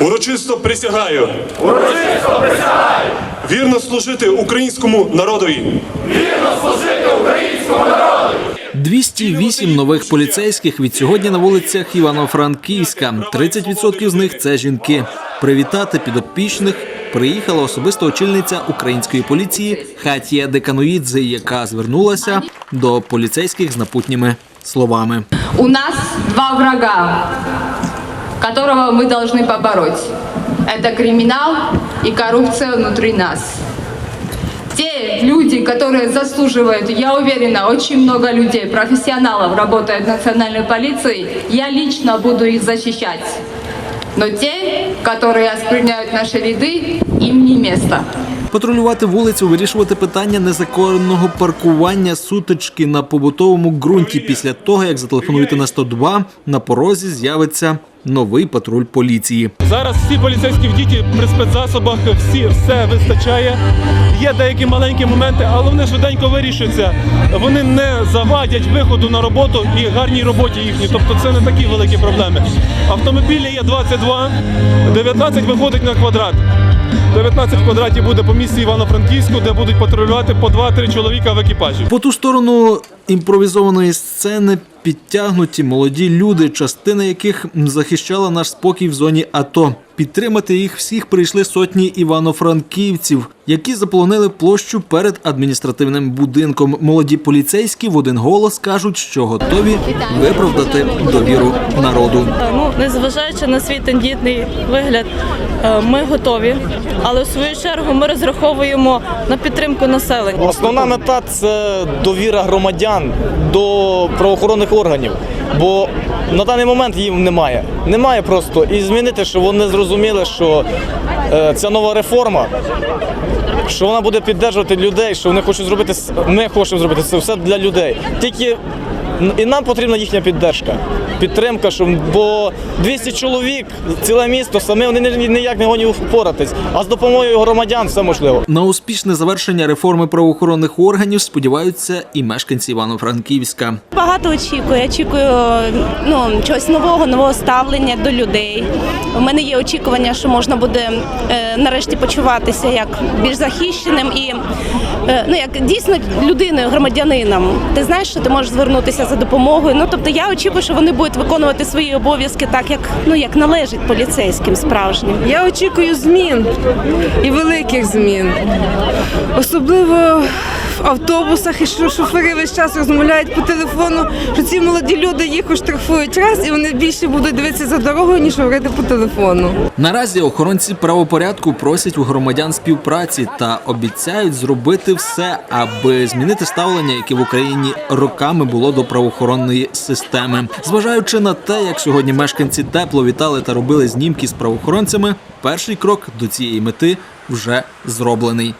Урочисто присягаю. Урочисто присягаю. Вірно служити українському народові. 208 нових поліцейських від сьогодні на вулицях Івано-Франківська. 30% з них це жінки. Привітати підопічних приїхала особиста очільниця української поліції Хатія Деканоїдзе, яка звернулася до поліцейських з напутніми словами. У нас два врага, которого мы должны побороть. Это криминал и коррупция внутри нас. Те люди, которые заслуживают, я уверена, очень много людей, профессионалов работают в национальной полиции, я лично буду их защищать. Но те, которые оскверняют наши ряды, им не место. Патрулювати вулицю, вирішувати питання незаконного паркування сутички на побутовому ґрунті. Після того, як зателефонуєте на 102, на порозі з'явиться новий патруль поліції. Зараз всі поліцейські в діті при спецзасобах, всі все вистачає. Є деякі маленькі моменти, але вони швиденько вирішуються. Вони не завадять виходу на роботу і гарній роботі їхній. Тобто це не такі великі проблеми. Автомобілі є 22, 19 виходить на квадрат. 19 квадратів буде по місті Івано-Франківську, де будуть патрулювати по 2-3 чоловіка в екіпажі. По ту сторону імпровізованої сцени підтягнуті молоді люди, частина яких захищала наш спокій в зоні АТО. Підтримати їх всіх прийшли сотні івано-франківців, які заполонили площу перед адміністративним будинком. Молоді поліцейські в один голос кажуть, що готові виправдати довіру народу. Ну, незважаючи на свій тендітний вигляд, е, ми готові, але в свою чергу ми розраховуємо на підтримку населення. Основна мета це довіра громадян до правоохоронних органів. Бо на даний момент їм немає. Немає просто. І змінити, щоб вони зрозуміли, що е, ця нова реформа, що вона буде піддержувати людей, що вони хочуть зробити, ми хочемо зробити це все для людей. Тільки і нам потрібна їхня піддержка. Підтримка, щоб, бо 200 чоловік, ціле місто, самі вони ні- ніяк не гоні впоратись. А з допомогою громадян все можливо. На успішне завершення реформи правоохоронних органів сподіваються і мешканці Івано-Франківська. Багато очікую. Очікую ну, чогось нового, нового ставлення до людей. У мене є очікування, що можна буде е, нарешті почуватися як більш захищеним і е, ну, як дійсно людиною, громадянином. Ти знаєш, що ти можеш звернутися за допомогою. Ну тобто я очікую, що вони будуть виконувати свої обов'язки так, як ну як належить поліцейським справжнім. Я очікую змін і великих змін. Особливо в автобусах, і що шофери весь час розмовляють по телефону, що ці молоді люди їх оштрафують раз, і вони більше будуть дивитися за дорогою, ніж говорити по телефону. Наразі охоронці правопорядку просять у громадян співпраці та обіцяють зробити все, аби змінити ставлення, яке в Україні роками було до правоохоронної системи. Зважаючи на те, як сьогодні мешканці тепло вітали та робили знімки з правоохоронцями, перший крок до цієї мети вже зроблений.